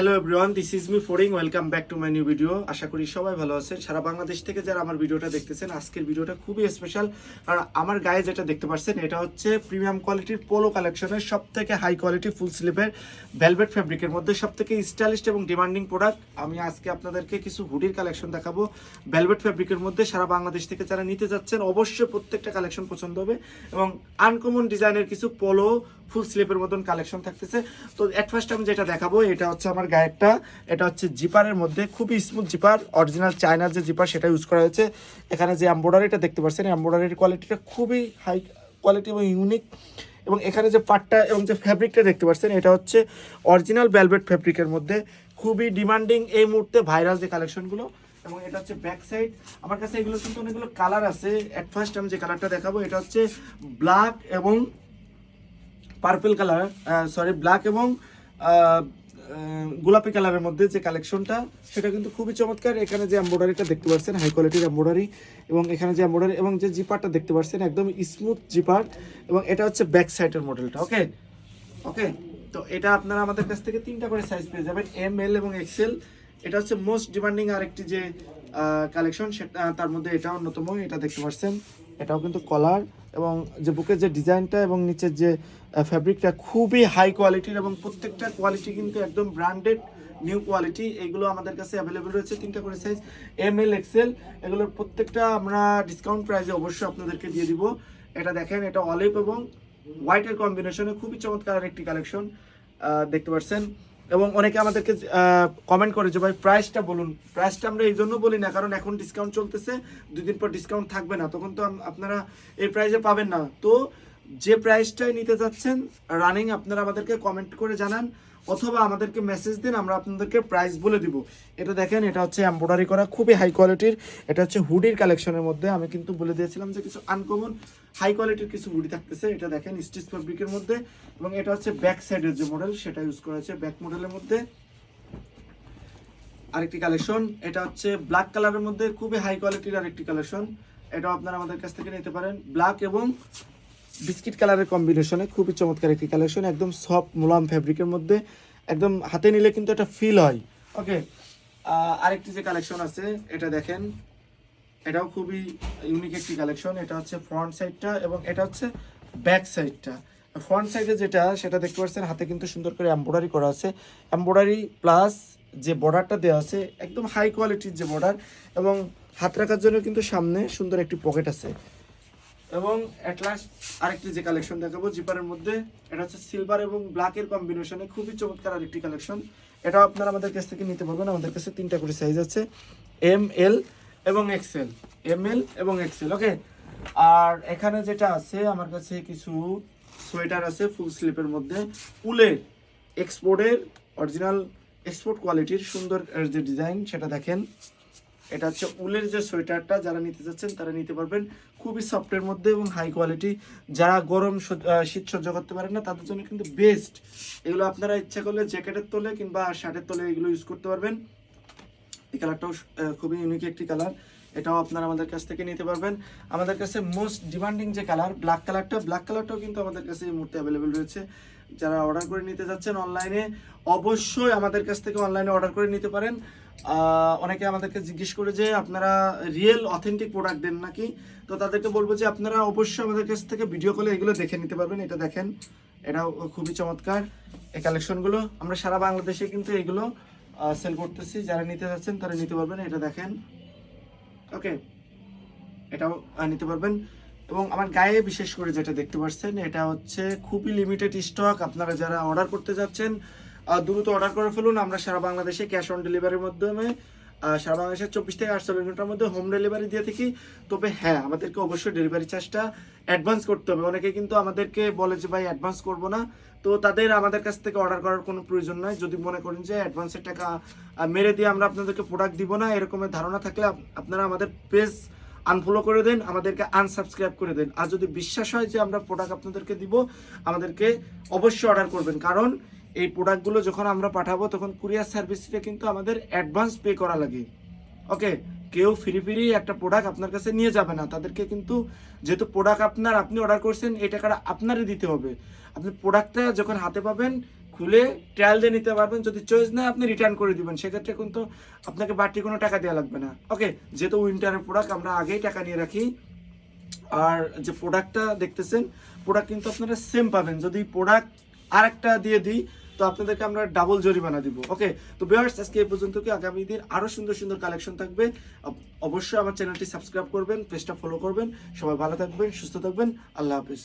Hello everyone this is me ফোরিং welcome back to my new video আশা করি সবাই ভালো আছেন। সারা বাংলাদেশ থেকে যারা আমার ভিডিওটা দেখতেছেন, আজকের ভিডিওটা খুবই স্পেশাল আর আমার গায়ে যেটা দেখতে পাচ্ছেন এটা হচ্ছে প্রিমিয়াম কোয়ালিটির পোলো কালেকশনের সব থেকে হাই কোয়ালিটি ফুল স্লিপের ভেলভেট ফ্যাব্রিকের মধ্যে সব থেকে স্টাইলিশ এবং ডিমান্ডিং প্রোডাক্ট আমি আজকে আপনাদেরকে কিছু হুডির কালেকশন দেখাবো। ভেলভেট ফ্যাব্রিকের মধ্যে সারা বাংলাদেশ থেকে যারা নিতে যাচ্ছেন, অবশ্যই প্রত্যেকটা কালেকশন পছন্দ হবে। এবং আনকমন ডিজাইনের কিছু পোলো ফুল স্লিপের মতন কালেকশন থাকতেছে। তো এট ফার্স্ট আমি যেটা দেখাবো, এটা হচ্ছে আমার গায়েরটা এটা হচ্ছে জিপারের মধ্যে, খুবই স্মুথ জিপার অরিজিনাল চায়নার যে জিপার সেটা ইউজ করা হয়েছে। এখানে যে এম্ব্রয়ডারিটা দেখতে পাচ্ছেন এম্ব্রয়ডারির কোয়ালিটিটা খুবই হাই কোয়ালিটি এবং ইউনিক এবং এখানে যে পাটটা এবং যে ফ্যাব্রিকটা দেখতে পাচ্ছেন, এটা হচ্ছে অরিজিনাল ভেলভেট ফ্যাব্রিকের মধ্যে। খুবই ডিমান্ডিং এই মুহূর্তে ভাইরাস যে কালেকশনগুলো এবং এটা হচ্ছে ব্যাক সাইড আমার কাছে এগুলো কিন্তু অনেকগুলো কালার আছে। অ্যাট ফার্স্ট আমি যে কালারটা দেখাবো, এটা হচ্ছে ব্ল্যাক এবং পার্পল কালার সরি ব্ল্যাক এবং গোলাপি কালারের মধ্যে যে কালেকশনটা, সেটা কিন্তু খুবই চমৎকার। এখানে যে এম্ব্রয়ডারিটা দেখতে পাচ্ছেন হাই কোয়ালিটির এম্ব্রয়ডারি, এবং এখানে যে এম্ব্রয়ডারি, এবং যে জিপারটা দেখতে পাচ্ছেন, একদম স্মুথ জিপার, এবং এটা হচ্ছে ব্যাক সাইডের মডেলটা ওকে ওকে তো এটা আপনারা আমাদের কাছ থেকে তিনটা করে সাইজ পেয়ে যাবেন এম এল এবং এক্সেল এটা হচ্ছে মোস্ট ডিমান্ডিং আরেকটি যে কালেকশন সেটা, তার মধ্যে এটা অন্যতম, এটা দেখতে পাচ্ছেন। এটাও কিন্তু কলার এবং যে বুকের যে ডিজাইনটা এবং নিচের যে ফ্যাব্রিকটা খুবই হাই কোয়ালিটির এবং প্রত্যেকটা কোয়ালিটি কিন্তু একদম ব্র্যান্ডেড নিউ কোয়ালিটি এগুলো আমাদের কাছে অ্যাভেলেবেল রয়েছে তিনটা করে সাইজ এম এল এক্সেল এগুলোর প্রত্যেকটা আমরা ডিসকাউন্ট প্রাইসে অবশ্যই আপনাদেরকে দিয়ে দিব। এটা দেখেন, এটা অলিভ এবং হোয়াইটের কম্বিনেশনে খুবই চমৎকার একটি কালেকশন দেখতে পাচ্ছেন। এবং অনেকে আমাদেরকে কমেন্ট করে যে, ভাই প্রাইসটা বলুন। প্রাইসটা আমরা এই জন্য বলি না, কারণ এখন ডিসকাউন্ট চলতেছে দুদিন পর ডিসকাউন্ট থাকবে না। তখন তো আপনারা এই প্রাইসে পাবেন না। তো যে প্রাইসটাই নিতে যাচ্ছেন রানিং আপনারা আমাদেরকে কমেন্ট করে জানান, অথবা আমাদেরকে মেসেজ দিন, আমরা আপনাদেরকে প্রাইস বলে দিব। এটা দেখেন, এটা হচ্ছে এমব্রয়ডারি করা, খুবই হাই কোয়ালিটির এটা হচ্ছে হুডির কালেকশনের মধ্যে। আমি কিন্তু বলে দিয়েছিলাম যে কিছু আনকমন হাই কোয়ালিটির কিছু হুডি থাকতেছে। এটা দেখেন স্টিচ ফেব্রিকের মধ্যে, এবং এটা হচ্ছে ব্যাক সাইডের যে মডেল সেটা ইউজ করা হয়েছে ব্যাক মডেলের মধ্যে। আরেকটি কালেকশন এটা হচ্ছে ব্ল্যাক কালারের মধ্যে, খুবই হাই কোয়ালিটির আরেকটি কালেকশন এটাও আপনারা আমাদের কাছ থেকে নিতে পারেন। ব্ল্যাক এবং বিস্কিট কালারের কম্বিনেশনে, খুবই চমৎকার একটি কালেকশন, একদম সফট মোলাম ফ্যাব্রিকের মধ্যে, একদম হাতে নিলে কিন্তু একটা ফিল হয়। ওকে আরেকটি যে কালেকশন আছে, এটা দেখেন, এটাও খুবই ইউনিক একটি কালেকশন, এটা হচ্ছে ফ্রন্ট সাইডটা এবং এটা হচ্ছে ব্যাক সাইডটা ফ্রন্ট সাইডে যেটা, সেটা দেখতে পাচ্ছেন, হাতে কিন্তু সুন্দর করে এমব্রয়ডারি করা আছে। এমব্রয়ডারি প্লাস যে বর্ডারটা দেওয়া আছে, একদম হাই কোয়ালিটির যে বর্ডার এবং হাত রাখার জন্য কিন্তু সামনে সুন্দর একটি পকেট আছে। এবং অ্যাট লাস্ট আরেকটি যে কালেকশন দেখাবো জিপারের মধ্যে, এটা হচ্ছে সিলভার এবং ব্ল্যাকের কম্বিনেশনে খুবই চমৎকার আরেকটি কালেকশন এটাও আপনারা আমাদের কাছ থেকে নিতে পারবেন, আমাদের কাছে তিনটা করে সাইজ আছে। এম এল এবং এক্সেল এম এল এবং এক্সেল ওকে আর এখানে যেটা আছে, আমার কাছে কিছু সোয়েটার আছে ফুল স্লিপের মধ্যে। উলের এক্সপোর্টের অরিজিনাল এক্সপোর্ট কোয়ালিটির সুন্দর যে ডিজাইন সেটা দেখেন। এটা হচ্ছে উলের যে সোয়েটারটা, যারা নিতে চাচ্ছেন তারা নিতে পারবেন। খুবই সফটের মধ্যে এবং হাই কোয়ালিটি। যারা গরম শীত সহ্য করতে পারেন না, তাদের জন্য কিন্তু বেস্ট। এগুলো আপনারা ইচ্ছা করলে জ্যাকেটের তলে কিংবা শার্টের তলে এগুলো ইউজ করতে পারবেন। এই কালারটাও খুবই ইউনিক একটি কালার। এটাও আপনারা আমাদের কাছ থেকে নিতে পারবেন। আমাদের কাছে মোস্ট ডিমান্ডিং যে কালার ব্ল্যাক কালারটা ব্ল্যাক কালারটাও কিন্তু আমাদের কাছে এই মুহূর্তে অ্যাভেলেবেল রয়েছে। যারা অর্ডার করে নিতে যাচ্ছেন অনলাইনে অবশ্যই আমাদের কাছ থেকে অনলাইনে অর্ডার করে নিতে পারেন। অনেকে আমাদেরকে জিজ্ঞেস করে যে, আপনারা রিয়েল অথেন্টিক প্রোডাক্ট দেন নাকি? তো তাদেরকে বলব যে, আপনারা অবশ্যই আমাদের কাছ থেকে ভিডিও কলে এগুলো দেখে নিতে পারবেন। এটা দেখেন, এটাও খুবই চমৎকার। এই কালেকশনগুলো আমরা সারা বাংলাদেশে কিন্তু এগুলো সেল করতেছি। যারা নিতে যাচ্ছেন, তারা নিতে পারবেন। এটা দেখেন। ওকে এটাও নিতে পারবেন। এবং আমার গায়ে বিশেষ করে যেটা দেখতে পাচ্ছেন, এটা হচ্ছে খুবই লিমিটেড স্টক আপনারা যারা অর্ডার করতে যাচ্ছেন দ্রুত অর্ডার করে ফেলুন। আমরা সারা বাংলাদেশে ক্যাশ অন ডেলিভারির মাধ্যমে সারা বাংলাদেশের চব্বিশ থেকে আটচল্লিশ ঘণ্টার মধ্যে হোম ডেলিভারি দিয়ে থাকি। তবে হ্যাঁ আমাদেরকে অবশ্যই ডেলিভারি চার্জটা অ্যাডভান্স করতে হবে। অনেকে কিন্তু আমাদেরকে বলে যে, ভাই অ্যাডভান্স করব না। তো তাদের আমাদের কাছ থেকে অর্ডার করার কোনো প্রয়োজন নাই। যদি মনে করেন যে অ্যাডভান্সের টাকা মেরে দিয়ে আমরা আপনাদেরকে প্রোডাক্ট দিব না, এরকমের ধারণা থাকলে আপনারা আমাদের পেজ আনফলো করে দেন, আমাদেরকে আনসাবস্ক্রাইব করে দেন। আর যদি বিশ্বাস হয় যে আমরা প্রোডাক্ট আপনাদেরকে দিব, আমাদেরকে অবশ্যই অর্ডার করবেন। কারণ এই প্রোডাক্টগুলো যখন আমরা পাঠাবো, তখন কুরিয়ার সার্ভিসটা কিন্তু আমাদের অ্যাডভান্স পে করা লাগে। ওকে কেউ ফ্রি ফ্রি একটা প্রোডাক্ট আপনার কাছে নিয়ে যাবে না। তাদেরকে কিন্তু যেহেতু প্রোডাক্ট আপনার, আপনি অর্ডার করছেন, এই টাকাটা আপনারই দিতে হবে। আপনি প্রোডাক্টটা যখন হাতে পাবেন খুলে ট্রায়াল দিয়ে নিতে পারবেন। যদি চয়েস না, আপনি রিটার্ন করে দিবেন। সেক্ষেত্রে কিন্তু আপনাকে বাড়তি কোনো টাকা দেওয়া লাগবে না। ওকে যেহেতু উইন্টারের প্রোডাক্ট আমরা আগেই টাকা নিয়ে রাখি। আর যে প্রোডাক্টটা দেখতেছেন প্রোডাক্ট কিন্তু আপনারা সেম পাবেন। যদি প্রোডাক্ট আর একটা দিয়ে দিই, তো আপনাদেরকে আমরা ডাবল জরিমানা দিব। ওকে তো বিয়ার্স আজকে এই পর্যন্ত কি আগামী দিন আরও সুন্দর সুন্দর কালেকশন থাকবে? অবশ্যই আমার চ্যানেলটি সাবস্ক্রাইব করবেন পেজটা ফলো করবেন। সবাই ভালো থাকবেন, সুস্থ থাকবেন। আল্লাহ হাফিজ।